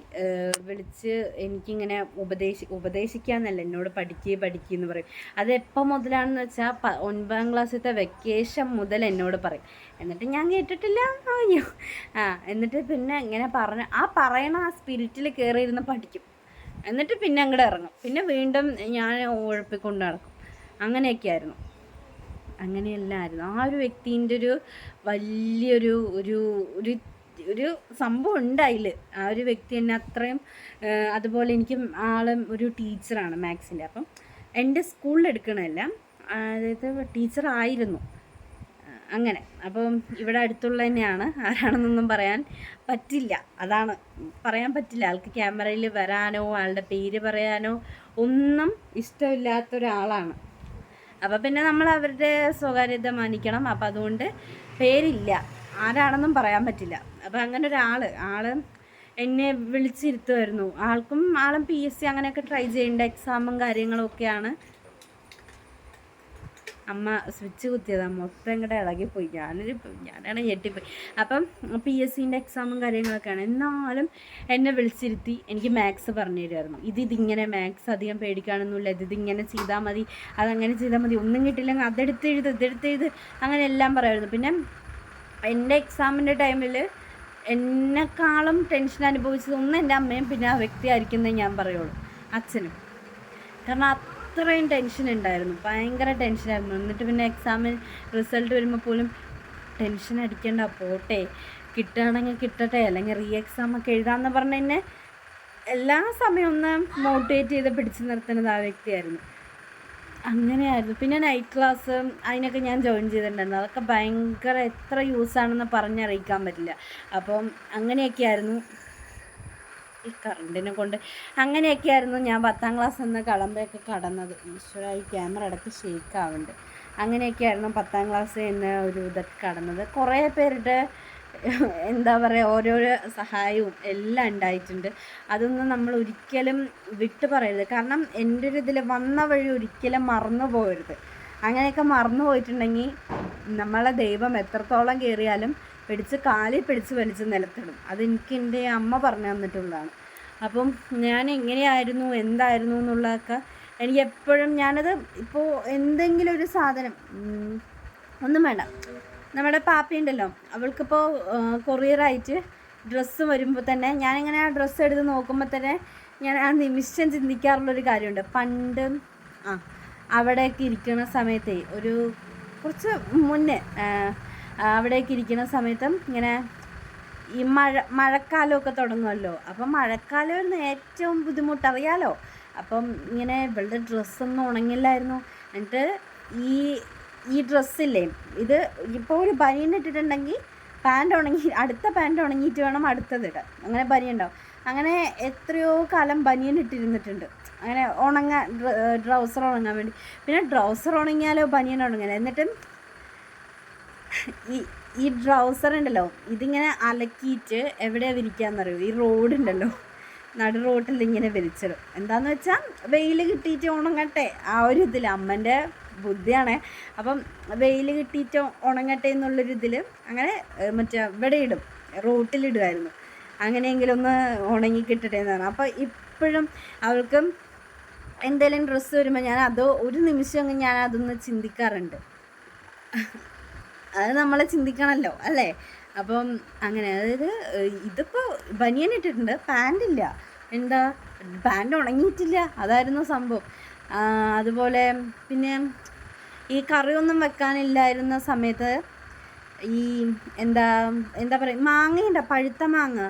വിളിച്ച് എനിക്കിങ്ങനെ ഉപദേശി ഉപദേശിക്കാന്നല്ല എന്നോട് പഠിക്ക് പഠിക്ക് എന്ന് പറയും. അത് എപ്പോൾ മുതലാണെന്ന് വെച്ചാൽ ഒൻപതാം ക്ലാസ്സിലത്തെ വെക്കേഷൻ മുതൽ എന്നോട് പറയും. എന്നിട്ട് ഞാൻ കേട്ടിട്ടില്ല. അയ്യോ. ആ എന്നിട്ട് പിന്നെ ഇങ്ങനെ പറഞ്ഞ ആ പറയണ ആ സ്പിരിറ്റിൽ കയറിയിരുന്ന് പഠിക്കും. എന്നിട്ട് പിന്നെ അങ്ങോട്ട് ഇറങ്ങും. പിന്നെ വീണ്ടും ഞാൻ ഉഴപ്പിക്കൊണ്ട് നടക്കും. അങ്ങനെയൊക്കെയായിരുന്നു. അങ്ങനെയല്ലായിരുന്നു. ആ ഒരു വ്യക്തിന്റെ ഒരു വലിയൊരു ഒരു ഒരു ഒരു സംഭവം ഉണ്ട് അതിൽ ആ ഒരു വ്യക്തി എന്നെ അത്രയും അതുപോലെ എനിക്ക് ആളും ഒരു ടീച്ചറാണ് മാത്സിന്റെ. അപ്പം എന്റെ സ്കൂളിൽ എടുക്കണമല്ല അതായത് ആ, അങ്ങനെ. അപ്പം ഇവിടെ അടുത്തുള്ള തന്നെയാണ്. ആരാണെന്നൊന്നും പറയാൻ പറ്റില്ല. അതാണ് പറയാൻ പറ്റില്ല. ആൾക്ക് ക്യാമറയിൽ വരാനോ ആളുടെ പേര് പറയാനോ ഒന്നും ഇഷ്ടമില്ലാത്ത ഒരാളാണ് അപ്പോൾ പിന്നെ നമ്മൾ അവരുടെ സ്വകാര്യത മാനിക്കണം. അപ്പം അതുകൊണ്ട് പേരില്ല. ആരാണെന്നും പറയാൻ പറ്റില്ല. അപ്പം അങ്ങനെ ഒരാൾ ആൾ എന്നെ വിളിച്ചിരുത്തുമായിരുന്നു. ആൾക്കും ആളും പി എസ് സി അങ്ങനെയൊക്കെ ട്രൈ ചെയ്യേണ്ട. എക്സാമും കാര്യങ്ങളും ഒക്കെയാണ്. അമ്മ സ്വിച്ച് കുത്തിയതാണ് മൊത്തം ഇങ്ങോട്ട് ഇളകിപ്പോയി. ഞാനൊരു ഞാനാണ് ഞെട്ടിപ്പോയി. അപ്പം പി എസ് സിന്റെ എക്സാമും കാര്യങ്ങളൊക്കെയാണ്. എന്നാലും എന്നെ വിളിച്ചിരുത്തി എനിക്ക് മാത്സ് പറഞ്ഞു തരുമായിരുന്നു ഇത് ഇതിങ്ങനെ മാത്സ് അധികം പേടിക്കാനൊന്നുമില്ല. ഇത് ഇതിങ്ങനെ ചെയ്താൽ മതി. അതങ്ങനെ ചെയ്താൽ മതി. ഒന്നും കിട്ടില്ലെങ്കിൽ അതെടുത്ത് എഴുത് ഇതെടുത്ത് എഴുത് അങ്ങനെ എല്ലാം പറയുമായിരുന്നു. പിന്നെ എന്റെ എക്സാമിന്റെ ടൈമിൽ എന്നെക്കാളും ടെൻഷൻ അനുഭവിച്ചത് ഒന്ന് എന്റെ അമ്മയും പിന്നെ ആ വ്യക്തിയായിരിക്കുന്നേ ഞാൻ പറയുള്ളൂ. അച്ഛനും. കാരണം അത്രയും ടെൻഷൻ ഉണ്ടായിരുന്നു. ഭയങ്കര ടെൻഷനായിരുന്നു എന്നിട്ട് പിന്നെ എക്സാമിന് റിസൾട്ട് വരുമ്പോൾ പോലും ടെൻഷൻ അടിക്കേണ്ട പോട്ടെ. കിട്ടുകയാണെങ്കിൽ കിട്ടട്ടെ. അല്ലെങ്കിൽ റീ എക്സാം ഒക്കെ എഴുതാമെന്ന് പറഞ്ഞ് എന്നെ എല്ലാ സമയം ഒന്ന് മോട്ടിവേറ്റ് ചെയ്ത് പിടിച്ചു നിർത്തുന്നത് ആ വ്യക്തിയായിരുന്നു. അങ്ങനെയായിരുന്നു. പിന്നെ നൈറ്റ് ക്ലാസ് അതിനൊക്കെ ഞാൻ ജോയിൻ ചെയ്തിട്ടുണ്ടായിരുന്നു. അതൊക്കെ ഭയങ്കര എത്ര യൂസ് ആണെന്ന് പറഞ്ഞറിയിക്കാൻ പറ്റില്ല. അപ്പം അങ്ങനെയൊക്കെയായിരുന്നു. ഈ കറണ്ടിനെ കൊണ്ട്. അങ്ങനെയൊക്കെയായിരുന്നു ഞാൻ പത്താം ക്ലാസ് എന്ന കളമ്പയൊക്കെ കടന്നത്. ഈശ്വര ഈ ക്യാമറ ഇടയ്ക്ക് ഷേക്ക് ആവുന്നുണ്ട്. അങ്ങനെയൊക്കെയായിരുന്നു പത്താം ക്ലാസ് എന്ന ഒരു ഇതൊക്കെ കടന്നത്. കുറേ പേരുടെ എന്താ പറയുക ഓരോരോ സഹായവും എല്ലാം ഉണ്ടായിട്ടുണ്ട്. അതൊന്നും നമ്മൾ ഒരിക്കലും വിട്ടു പറയരുത്. കാരണം എന്റെ ഒരു ഇതിൽ വന്ന വഴി ഒരിക്കലും മറന്നു പോകരുത്. അങ്ങനെയൊക്കെ മറന്നു പോയിട്ടുണ്ടെങ്കിൽ നമ്മളെ ദൈവം എത്രത്തോളം കയറിയാലും പിടിച്ച് കാലിൽ പിടിച്ച് വലിച്ച് നിലത്തിടും. അതെനിക്ക് എന്റെ അമ്മ പറഞ്ഞു തന്നിട്ടുള്ളതാണ്. അപ്പം ഞാൻ എങ്ങനെയായിരുന്നു എന്തായിരുന്നു എന്നുള്ളതൊക്കെ എനിക്ക് എപ്പോഴും ഞാനത് ഇപ്പോൾ എന്തെങ്കിലും ഒരു സാധനം ഒന്നും വേണ്ട. നമ്മുടെ പാപ്പി ഉണ്ടല്ലോ അവൾക്കിപ്പോൾ കൊറിയറായിട്ട് ഡ്രസ്സ് വരുമ്പോൾ തന്നെ ഞാനിങ്ങനെ ആ ഡ്രസ്സ് എടുത്ത് നോക്കുമ്പോൾ തന്നെ ഞാൻ ആ നിമിഷം ചിന്തിക്കാറുള്ളൊരു കാര്യമുണ്ട്. പണ്ട് ആ അവിടെയൊക്കെ ഇരിക്കുന്ന സമയത്തെ ഒരു കുറച്ച് മുന്നേ അവിടെയൊക്കെ ഇരിക്കുന്ന സമയത്തും ഇങ്ങനെ ഈ മഴ മഴക്കാലമൊക്കെ തുടങ്ങുമല്ലോ. അപ്പം മഴക്കാലമായിരുന്നു ഏറ്റവും ബുദ്ധിമുട്ട് അറിയാലോ അപ്പം ഇങ്ങനെ ഇവളുടെ ഡ്രസ്സൊന്നും ഉണങ്ങില്ലായിരുന്നു. എന്നിട്ട് ഈ ഈ ഡ്രസ്സില്ലേ ഇത് ഇപ്പോൾ ഒരു ബനിയൻ ഇട്ടിട്ടുണ്ടെങ്കിൽ പാന്റ് ഉണങ്ങി അടുത്ത പാന്റ് ഉണങ്ങിയിട്ട് വേണം അടുത്തത് ഇടാൻ. അങ്ങനെ ബനിയൻ ഉണ്ടാവും. അങ്ങനെ എത്രയോ കാലം ബനിയൻ ഇട്ടിരുന്നിട്ടുണ്ട്. അങ്ങനെ ഉണങ്ങാൻ ഡ്രൗസർ ഉണങ്ങാൻ വേണ്ടി. പിന്നെ ഡ്രൗസർ ഉണങ്ങിയാലോ ബനിയൻ ഉണങ്ങാൻ? എന്നിട്ട് ഈ ഈ ട്രൗസർ ഉണ്ടല്ലോ ഇതിങ്ങനെ അലക്കിയിട്ട് എവിടെയാ വിരിക്കാന്നറിയോ? ഈ റോഡ് ഉണ്ടല്ലോ. നടു റോഡിൽ ഇങ്ങനെ വിരിച്ചിടും. എന്താന്ന് വെച്ചാൽ വെയിൽ കിട്ടിയിട്ട് ഉണങ്ങട്ടെ. ആ ഒരു ഇതിൽ അമ്മന്റെ ബുദ്ധിയാണ്. അപ്പം വെയിൽ കിട്ടിയിട്ട് ഉണങ്ങട്ടെ എന്നുള്ളൊരു ഇതിൽ അങ്ങനെ മറ്റേ ഇവിടെ ഇടും. റോട്ടിലിടുമായിരുന്നു അങ്ങനെയെങ്കിലും ഒന്ന് ഉണങ്ങി കിട്ടട്ടെ എന്നാണ്. അപ്പോൾ ഇപ്പോഴും അവൾക്ക് എന്തെങ്കിലും ഡ്രസ്സ് വരുമ്പോൾ ഞാൻ അതോ ഒരു നിമിഷം ഞാൻ അതൊന്ന് ചിന്തിക്കാറുണ്ട്. അത് നമ്മളെ ചിന്തിക്കണമല്ലോ അല്ലേ? അപ്പം അങ്ങനെ അതായത് ഇതിപ്പോൾ ബനിയൻ ഇട്ടിട്ടുണ്ട് പാന്റ് ഇല്ല. എന്താ പാന്റ് ഉണങ്ങിയിട്ടില്ല. അതായിരുന്നു സംഭവം. അതുപോലെ പിന്നെ ഈ കറിയൊന്നും വെക്കാനില്ലായിരുന്ന സമയത്ത് ഈ എന്താ എന്താ പറയുക മാങ്ങയുണ്ട? പഴുത്ത മാങ്ങ.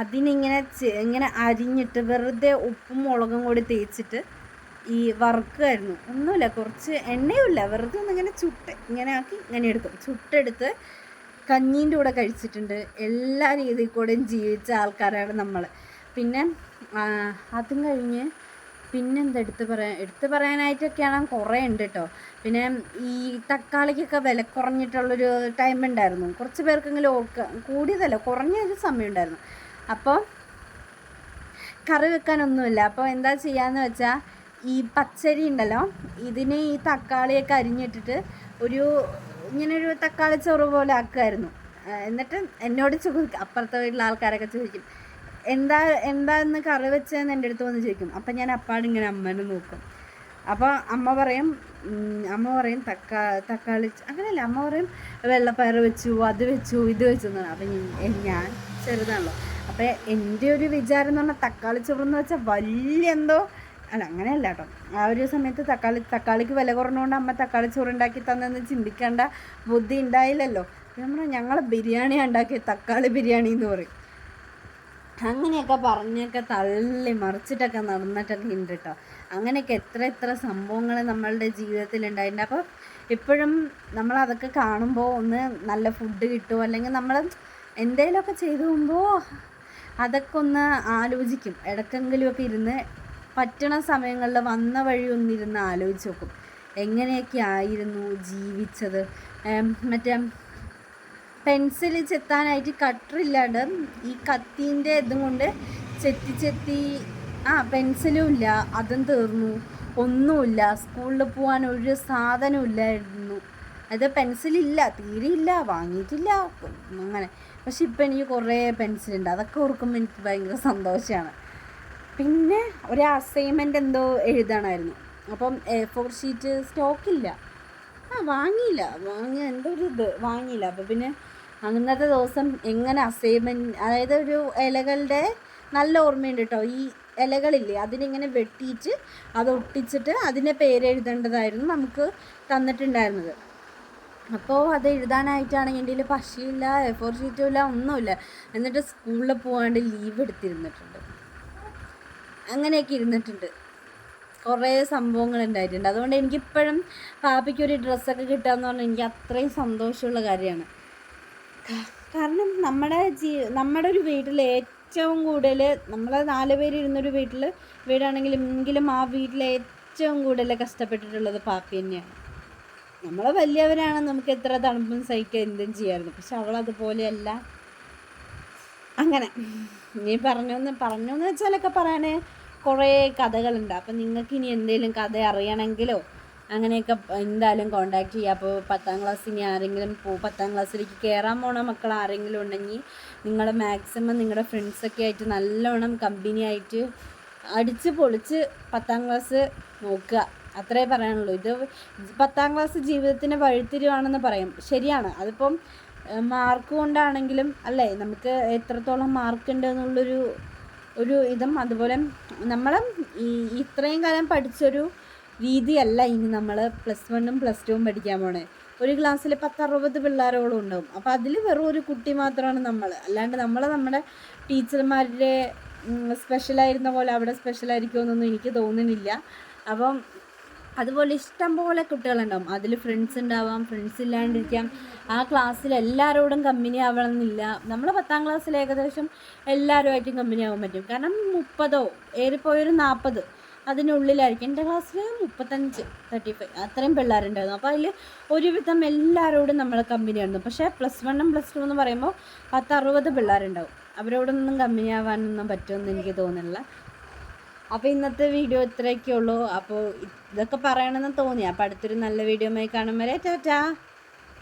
അതിനിങ്ങനെ ഇങ്ങനെ അരിഞ്ഞിട്ട് വെറുതെ ഉപ്പും മുളകും കൂടി തേച്ചിട്ട് ഈ വറുക്കുമായിരുന്നു ഒന്നുമില്ല കുറച്ച് എണ്ണയുമില്ല. വെറുതെ ഒന്ന് ഇങ്ങനെ ചുട്ട് ഇങ്ങനെ ആക്കി ഇങ്ങനെ എടുക്കും. ചുട്ടെടുത്ത് കഞ്ഞീന്റെ കൂടെ കഴിച്ചിട്ടുണ്ട്. എല്ലാ രീതിയിൽ കൂടെയും ജീവിച്ച ആൾക്കാരാണ് നമ്മൾ പിന്നെ അതും കഴിഞ്ഞ് പിന്നെന്താ എടുത്ത് പറയാൻ എടുത്ത് പറയാനായിട്ടൊക്കെയാണ് കുറേ ഉണ്ട് കേട്ടോ പിന്നെ ഈ തക്കാളിക്കൊക്കെ വില കുറഞ്ഞിട്ടുള്ളൊരു ടൈം ഉണ്ടായിരുന്നു. കുറച്ച് പേർക്കെങ്കിലും ഓക്ക കൂടിയതല്ല കുറഞ്ഞ ഒരു സമയം ഉണ്ടായിരുന്നു. അപ്പോൾ കറി വെക്കാനൊന്നുമില്ല. അപ്പോൾ എന്താ ചെയ്യാന്ന് വെച്ചാൽ ഈ പച്ചരി ഉണ്ടല്ലോ ഇതിനെ ഈ തക്കാളിയൊക്കെ അരിഞ്ഞിട്ടിട്ട് ഒരു ഇങ്ങനെ ഒരു തക്കാളി ചോറ് പോലെ ആക്കുമായിരുന്നു എന്നിട്ട് എന്നോട് ചോദിക്കും അപ്പുറത്തെ വീട്ടിലെ ആൾക്കാരൊക്കെ ചോദിക്കും എന്താ എന്താന്ന് കറി വെച്ചതെന്ന് എന്റെ അടുത്ത് വന്ന് ചോദിക്കും. അപ്പം ഞാൻ അപ്പാട് ഇങ്ങനെ അമ്മേനെ നോക്കും. അപ്പോൾ അമ്മ പറയും അമ്മ പറയും തക്കാ തക്കാളി അങ്ങനെയല്ല അമ്മ പറയും വെള്ളപ്പയർ വെച്ചു അത് വെച്ചു ഇത് വെച്ചു എന്ന്. അപ്പം ഞാൻ- ചെറുതാണല്ലോ. അപ്പം എന്റെ ഒരു വിചാരം എന്ന് പറഞ്ഞാൽ തക്കാളി ചോറെന്ന് വെച്ചാൽ വലിയ എന്തോ അല്ല അങ്ങനെയല്ല കേട്ടോ ആ ഒരു സമയത്ത് തക്കാളി തക്കാളിക്ക് വില കുറഞ്ഞുകൊണ്ട് അമ്മ തക്കാളി ചോറ് ഉണ്ടാക്കി തന്നെന്ന് ചിന്തിക്കേണ്ട ബുദ്ധി ഉണ്ടായില്ലല്ലോ. നമ്മൾ ഞങ്ങൾ ബിരിയാണി ഉണ്ടാക്കി തക്കാളി ബിരിയാണി എന്ന് പറയും. അങ്ങനെയൊക്കെ പറഞ്ഞൊക്കെ തള്ളി മറിച്ചിട്ടൊക്കെ നടന്നിട്ടൊക്കെ ഉണ്ട് കേട്ടോ അങ്ങനെയൊക്കെ എത്ര എത്ര സംഭവങ്ങൾ നമ്മളുടെ ജീവിതത്തിൽ ഉണ്ടായിട്ടുണ്ട്. അപ്പോൾ ഇപ്പോഴും നമ്മൾ അതൊക്കെ കാണുമ്പോൾ ഒന്ന് നല്ല ഫുഡ് കിട്ടുമോ? അല്ലെങ്കിൽ നമ്മൾ എന്തെങ്കിലുമൊക്കെ ചെയ്തു പോകുമ്പോൾ അതൊക്കെ ഒന്ന് ആലോചിക്കും. ഇടയ്ക്കെങ്കിലുമൊക്കെ ഇരുന്ന് പറ്റണ സമയങ്ങളിൽ വന്ന വഴി ഒന്നിരുന്ന് ആലോചിച്ച് നോക്കും. എങ്ങനെയൊക്കെ ആയിരുന്നു ജീവിച്ചത്? മറ്റേ പെൻസിൽ ചെത്താനായിട്ട് കട്ടറില്ലാണ്ട് ഈ കത്തീന്റെ ഇതും കൊണ്ട് ചെത്തി ചെത്തി ആ പെൻസിലും ഇല്ല അതും തീർന്നു. ഒന്നുമില്ല സ്കൂളിൽ പോകാൻ ഒരു സാധനവും ഇല്ലായിരുന്നു. അത് പെൻസിലില്ല തീരെയില്ല വാങ്ങിയിട്ടില്ല അങ്ങനെ. പക്ഷെ ഇപ്പം എനിക്ക് കുറേ പെൻസിലുണ്ട്. അതൊക്കെ ഓർക്കുമ്പോൾ എനിക്ക് ഭയങ്കര സന്തോഷമാണ്. പിന്നെ ഒരു അസൈൻമെന്റ് എന്തോ എഴുതണമായിരുന്നു. അപ്പം എ ഫോർ ഷീറ്റ് സ്റ്റോക്കില്ല ആ വാങ്ങിയില്ല. വാങ്ങിയ എന്തോ ഒരു ഇത് വാങ്ങിയില്ല. അപ്പോൾ പിന്നെ അന്നത്തെ ദിവസം എങ്ങനെ അസൈൻമെന്റ് അതായത് ഒരു ഇലകളുടെ നല്ല ഓർമ്മയുണ്ട് കേട്ടോ ഈ ഇലകളില്ലേ അതിനിങ്ങനെ വെട്ടിയിട്ട് അത് ഒട്ടിച്ചിട്ട് അതിന്റെ പേര് എഴുതേണ്ടതായിരുന്നു നമുക്ക് തന്നിട്ടുണ്ടായിരുന്നത്. അപ്പോൾ അത് എഴുതാനായിട്ടാണെങ്കിൽ എന്റെ പശയില്ല എ ഫോർ ഷീറ്റും ഇല്ല ഒന്നുമില്ല. എന്നിട്ട് സ്കൂളിൽ പോകാണ്ട് ലീവ് എടുത്തിരുന്നിട്ടുണ്ട്. അങ്ങനെയൊക്കെ ഇരുന്നിട്ടുണ്ട്. കുറേ സംഭവങ്ങൾ ഉണ്ടായിട്ടുണ്ട്. അതുകൊണ്ട് എനിക്കിപ്പോഴും പാപ്പയ്ക്ക് ഒരു ഡ്രസ്സൊക്കെ കിട്ടുക എന്ന് പറഞ്ഞാൽ എനിക്ക് അത്രയും സന്തോഷമുള്ള കാര്യമാണ്. കാരണം നമ്മുടെ ജീ നമ്മുടെ ഒരു വീട്ടിൽ ഏറ്റവും കൂടുതൽ നമ്മൾ നാല് പേര് ഇരുന്നൊരു വീട്ടിൽ വീടാണെങ്കിലും എങ്കിലും ആ വീട്ടിൽ ഏറ്റവും കൂടുതൽ കഷ്ടപ്പെട്ടിട്ടുള്ളത് പാപ്പി തന്നെയാണ്. നമ്മൾ വലിയവരാണ് നമുക്ക് എത്ര തണുപ്പും സഹിക്കുക എന്തും ചെയ്യാമായിരുന്നു. പക്ഷെ അവൾ അതുപോലെയല്ല. അങ്ങനെ. നീ പറഞ്ഞൊന്ന് പറഞ്ഞെന്ന് വെച്ചാലൊക്കെ പറയാൻ കുറേ കഥകളുണ്ട്. അപ്പം നിങ്ങൾക്ക് ഇനി എന്തെങ്കിലും കഥ അറിയണമെങ്കിലോ അങ്ങനെയൊക്കെ എന്തായാലും കോണ്ടാക്ട് ചെയ്യുക അപ്പോൾ പത്താം ക്ലാസ് ഇനി ആരെങ്കിലും പോ പത്താം ക്ലാസ്സിലേക്ക് കയറാൻ പോണ മക്കൾ ആരെങ്കിലും ഉണ്ടെങ്കിൽ നിങ്ങൾ മാക്സിമം നിങ്ങളുടെ ഫ്രണ്ട്സൊക്കെ ആയിട്ട് നല്ലോണം കമ്പനി ആയിട്ട് അടിച്ച് പൊളിച്ച് പത്താം ക്ലാസ് നോക്കുക. അത്രേ പറയാനുള്ളൂ. ഇത് പത്താം ക്ലാസ് ജീവിതത്തിന്റെ വഴിത്തിരിവാണെന്ന് പറയും. ശരിയാണ്. അതിപ്പം മാർക്ക് കൊണ്ടാണെങ്കിലും അല്ലേ നമുക്ക് എത്രത്തോളം മാർക്ക് ഉണ്ട് എന്നുള്ളൊരു ഒരു ഇതും അതുപോലെ നമ്മൾ ഈ ഇത്രയും കാലം പഠിച്ചൊരു രീതിയല്ല ഇനി നമ്മൾ പ്ലസ് വണ്ണും പ്ലസ് ടുവും പഠിക്കാൻ പോണേ. ഒരു ക്ലാസ്സിൽ പത്തറുപത് പിള്ളേരോളം ഉണ്ടാവും. അപ്പോൾ അതിൽ വെറും ഒരു കുട്ടി മാത്രമാണ് നമ്മൾ അല്ലാണ്ട് നമ്മൾ നമ്മുടെ ടീച്ചർമാരുടെ സ്പെഷ്യലായിരുന്ന പോലെ അവിടെ സ്പെഷ്യലായിരിക്കുമെന്നൊന്നും എനിക്ക് തോന്നുന്നില്ല. അപ്പം അതുപോലെ ഇഷ്ടം പോലെ കുട്ടികളുണ്ടാവും. അതിൽ ഫ്രണ്ട്സ് ഉണ്ടാവാം ഫ്രണ്ട്സ് ഇല്ലാണ്ടിരിക്കാം. ആ ക്ലാസ്സിൽ എല്ലാവരോടും കമ്പനി ആവണമെന്നില്ല. നമ്മൾ പത്താം ക്ലാസ്സിൽ ഏകദേശം എല്ലാവരുമായിട്ടും കമ്പനി ആവാൻ പറ്റും. കാരണം മുപ്പതോ ഏറിപ്പോയൊരു നാൽപ്പത് അതിനുള്ളിലായിരിക്കും. എന്റെ ക്ലാസ്സിൽ മുപ്പത്തഞ്ച് തേർട്ടി ഫൈവ് അത്രയും പിള്ളേരുണ്ടായിരുന്നു. അപ്പോൾ അതിൽ ഒരുവിധം എല്ലാവരോടും നമ്മൾ കമ്പനി ആയിരുന്നു. പക്ഷേ പ്ലസ് വണ്ണും പ്ലസ് ടു എന്ന് പറയുമ്പോൾ പത്ത് അറുപത് പിള്ളേരുണ്ടാവും. അവരോടൊന്നും കമ്പനി ആവാനൊന്നും പറ്റുമെന്ന് എനിക്ക് തോന്നുന്നില്ല. അപ്പോൾ ഇന്നത്തെ വീഡിയോ ഇത്രയൊക്കെ ഉള്ളൂ അപ്പോൾ ഇതൊക്കെ പറയണമെന്ന് തോന്നി. അപ്പോൾ അടുത്തൊരു നല്ല വീഡിയോ കാണും വരെ. ടാറ്റാ